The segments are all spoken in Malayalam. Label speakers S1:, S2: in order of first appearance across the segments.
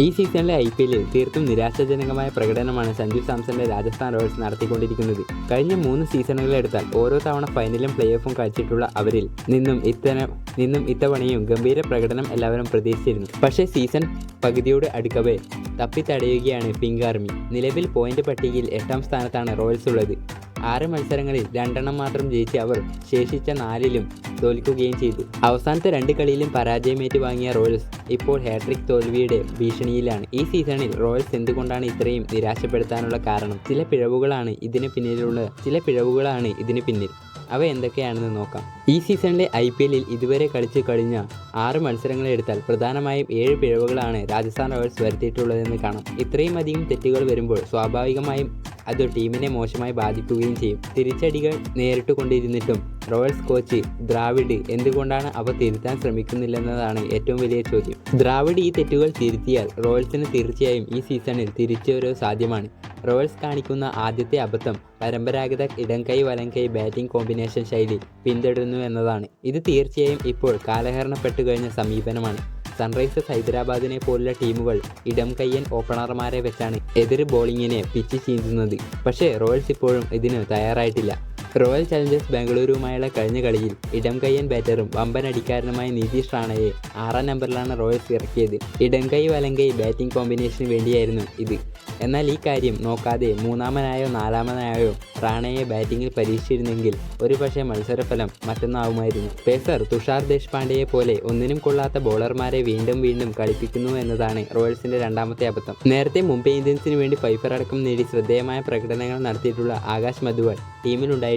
S1: ഈ സീസണിലെ ഐ പി എല്ലിൽ തീർത്തും നിരാശാജനകമായ പ്രകടനമാണ് സഞ്ജു സാംസന്റെ രാജസ്ഥാൻ റോയൽസ് നടത്തിക്കൊണ്ടിരിക്കുന്നത്. കഴിഞ്ഞ മൂന്ന് സീസണുകളെടുത്താൽ ഓരോ തവണ ഫൈനലും പ്ലേ ഓഫും കളിച്ചിട്ടുള്ള അവരിൽ നിന്നും ഇത്തരം നിന്നും ഇത്തവണയും ഗംഭീര പ്രകടനം എല്ലാവരും പ്രതീക്ഷിച്ചിരുന്നു. പക്ഷേ സീസൺ പകുതിയോട് അടുക്കവേ തപ്പിത്തടയുകയാണ് പിങ്ക് ആർമി നിലവിൽ പോയിന്റ് പട്ടികയിൽ എട്ടാം സ്ഥാനത്താണ് റോയൽസ് ഉള്ളത്. ആറ് മത്സരങ്ങളിൽ രണ്ടെണ്ണം മാത്രം ജയിച്ച അവർ ശേഷിച്ച നാലിലും തോൽക്കുകയും ചെയ്തു. അവസാനത്തെ രണ്ട് കളിയിലും പരാജയമേറ്റ് വാങ്ങിയ റോയൽസ് ഇപ്പോൾ ഹാട്രിക് തോൽവിയുടെ ഭീഷണിയിലാണ്. ഈ സീസണിൽ റോയൽസ് എന്തുകൊണ്ടാണ് ഇത്രയും നിരാശപ്പെടുത്താനുള്ള കാരണം? ചില പിഴവുകളാണ് ഇതിന് പിന്നിലുള്ള ചില പിഴവുകളാണ് ഇതിന് പിന്നിൽ. അവ എന്തൊക്കെയാണെന്ന് നോക്കാം. ഈ സീസണിലെ ഐ പി എല്ലിൽ ഇതുവരെ കളിച്ച് കഴിഞ്ഞ ആറ് മത്സരങ്ങളെടുത്താൽ പ്രധാനമായും ഏഴ് പിഴവുകളാണ് രാജസ്ഥാൻ റോയൽസ് വരുത്തിയിട്ടുള്ളതെന്ന് കാണാം. ഇത്രയും അധികം തെറ്റുകൾ വരുമ്പോൾ സ്വാഭാവികമായും അത് ടീമിനെ മോശമായി ബാധിക്കുകയും ചെയ്യും. തിരിച്ചടികൾ നേരിട്ട് കൊണ്ടിരുന്നിട്ടും റോയൽസ് കോച്ച് ദ്രാവിഡ് എന്തുകൊണ്ടാണ് അവ തിരുത്താൻ ശ്രമിക്കുന്നില്ലെന്നതാണ് ഏറ്റവും വലിയ ചോദ്യം. ദ്രാവിഡ് ഈ തെറ്റുകൾ തിരുത്തിയാൽ റോയൽസിന് തീർച്ചയായും ഈ സീസണിൽ തിരിച്ചുവരവ് സാധ്യമാണ്. റോയൽസ് കാണിക്കുന്ന ആദ്യത്തെ അബദ്ധം പരമ്പരാഗത ഇടംകൈ വലംകൈ ബാറ്റിംഗ് കോമ്പിനേഷൻ ശൈലി പിന്തുടരുന്നു എന്നതാണ്. ഇത് തീർച്ചയായും ഇപ്പോൾ കാലഹരണപ്പെട്ടു കഴിഞ്ഞ സമീപനമാണ്. സൺറൈസേഴ്സ് ഹൈദരാബാദിനെ പോലുള്ള ടീമുകൾ ഇടം കയ്യൻ ഓപ്പണർമാരെ വെച്ചാണ് എതിർ ബോളിങ്ങിനെ പിച്ച് ചീന്തുന്നത് പക്ഷേ റോയൽസ് ഇപ്പോഴും ഇതിന് തയ്യാറായിട്ടില്ല. റോയൽ ചലഞ്ചേഴ്സ് ബാംഗ്ലൂരുമായുള്ള കഴിഞ്ഞ കളിയിൽ ഇടംകയ്യൻ ബാറ്ററും വമ്പൻ അടിക്കാരനുമായ നിതീഷ് റാണയെ ആറാം നമ്പറിലാണ് റോയൽസ് ഇറക്കിയത്. ഇടം കൈ വലങ്കൈ ബാറ്റിംഗ് കോമ്പിനേഷന് വേണ്ടിയായിരുന്നു ഇത്. എന്നാൽ ഈ കാര്യം നോക്കാതെ മൂന്നാമനായോ നാലാമനായോ റാണയെ ബാറ്റിംഗിൽ പരീക്ഷിച്ചിരുന്നെങ്കിൽ ഒരുപക്ഷെ മത്സരഫലം മറ്റൊന്നാവുമായിരുന്നു. പേസർ തുഷാർ ദേശ്പാണ്ഡെയെ പോലെ ഒന്നിനും കൊള്ളാത്ത ബോളർമാരെ വീണ്ടും വീണ്ടും കളിപ്പിക്കുന്നു എന്നതാണ് റോയൽസിന്റെ രണ്ടാമത്തെ അബദ്ധം. നേരത്തെ മുംബൈ ഇന്ത്യൻസിന് വേണ്ടി ഫൈഫർ അടക്കം നേടി ശ്രദ്ധേയമായ പ്രകടനങ്ങൾ നടത്തിയിട്ടുള്ള ആകാശ് മധുവൾ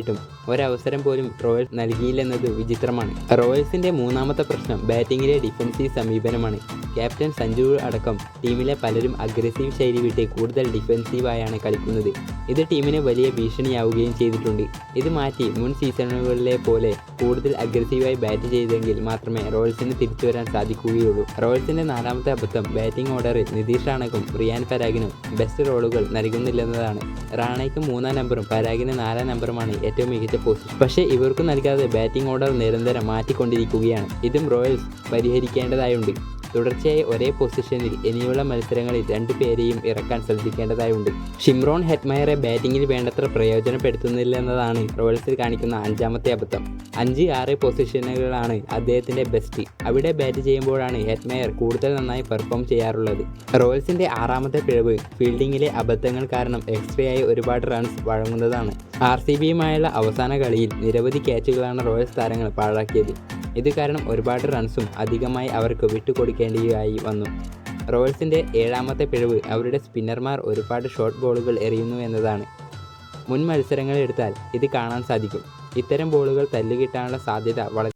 S1: ടീമിലുണ്ടായിട്ടും ഒരവസരം പോലും റോയൽസ് നൽകിയില്ലെന്നത് വിചിത്രമാണ്. റോയൽസിന്റെ മൂന്നാമത്തെ പ്രശ്നം ബാറ്റിംഗിലെ ഡിഫൻസീവ് സമീപനമാണ്. ക്യാപ്റ്റൻ സഞ്ജു അടക്കം ടീമിലെ പലരും അഗ്രസീവ് ശൈലി വിട്ട് കൂടുതൽ ഡിഫൻസീവായാണ് കളിക്കുന്നത്. ഇത് ടീമിന് വലിയ ഭീഷണിയാവുകയും ചെയ്തിട്ടുണ്ട്. ഇത് മാറ്റി മുൻ സീസണുകളിലെ പോലെ കൂടുതൽ അഗ്രസീവായി ബാറ്റ് ചെയ്തെങ്കിൽ മാത്രമേ റോയൽസിന് തിരിച്ചു വരാൻ സാധിക്കുകയുള്ളൂ. റോയൽസിന്റെ നാലാമത്തെ അബദ്ധം ബാറ്റിംഗ് ഓർഡറിൽ നിതീഷ് റാണക്കും റിയാൻ പരാഗിനും ബെസ്റ്റ് റോളുകൾ നൽകുന്നില്ലെന്നതാണ്. റാണയ്ക്ക് മൂന്നാം നമ്പറും പരാഗിന് നാലാം നമ്പറുമാണ് ഏറ്റവും മികച്ച പൊസിഷൻ പക്ഷേ ഇവർക്ക് നൽകാതെ ബാറ്റിംഗ് ഓർഡർ നിരന്തരം മാറ്റിക്കൊണ്ടിരിക്കുകയാണ്. ഇതും റോയൽസ് പരിഹരിക്കേണ്ടതായുണ്ട്. തുടർച്ചയായി ഒരേ പൊസിഷനിൽ ഇനിയുള്ള മത്സരങ്ങളിൽ രണ്ടു പേരെയും ഇറക്കാൻ ശ്രദ്ധിക്കേണ്ടതായുണ്ട്. ഷിംറോൺ ഹെറ്റ്മയറെ ബാറ്റിംഗിൽ വേണ്ടത്ര പ്രയോജനപ്പെടുത്തുന്നില്ലെന്നതാണ് റോയൽസിൽ കാണിക്കുന്ന അഞ്ചാമത്തെ അബദ്ധം. അഞ്ച് ആറ് പൊസിഷനുകളാണ് അദ്ദേഹത്തിന്റെ ബെസ്റ്റ് അവിടെ ബാറ്റ് ചെയ്യുമ്പോഴാണ് ഹെറ്റ്മയർ കൂടുതൽ നന്നായി പെർഫോം ചെയ്യാറുള്ളത്. റോയൽസിന്റെ ആറാമത്തെ പിഴവ് ഫീൽഡിങ്ങിലെ അബദ്ധങ്ങൾ കാരണം എക്സ്ട്രേ ആയി ഒരുപാട് റൺസ് വഴങ്ങുന്നതാണ്. ആർ സി ബിയുമായുള്ള അവസാന കളിയിൽ നിരവധി ക്യാച്ചുകളാണ് റോയൽസ് താരങ്ങൾ പാഴാക്കിയത്. ഇത് കാരണം ഒരുപാട് റൺസും അധികമായി അവർക്ക് വിട്ടുകൊടുക്കേണ്ടിയായി വന്നു. റോയൽസിന്റെ ഏഴാമത്തെ പിഴവ് അവരുടെ സ്പിന്നർമാർ ഒരുപാട് ഷോർട്ട് ബോളുകൾ എറിയുന്നു എന്നതാണ്. മുൻ മത്സരങ്ങൾ എടുത്താൽ ഇത് കാണാൻ സാധിക്കും. ഇത്തരം ബോളുകൾ തല്ലുകിട്ടാനുള്ള സാധ്യത വളരെ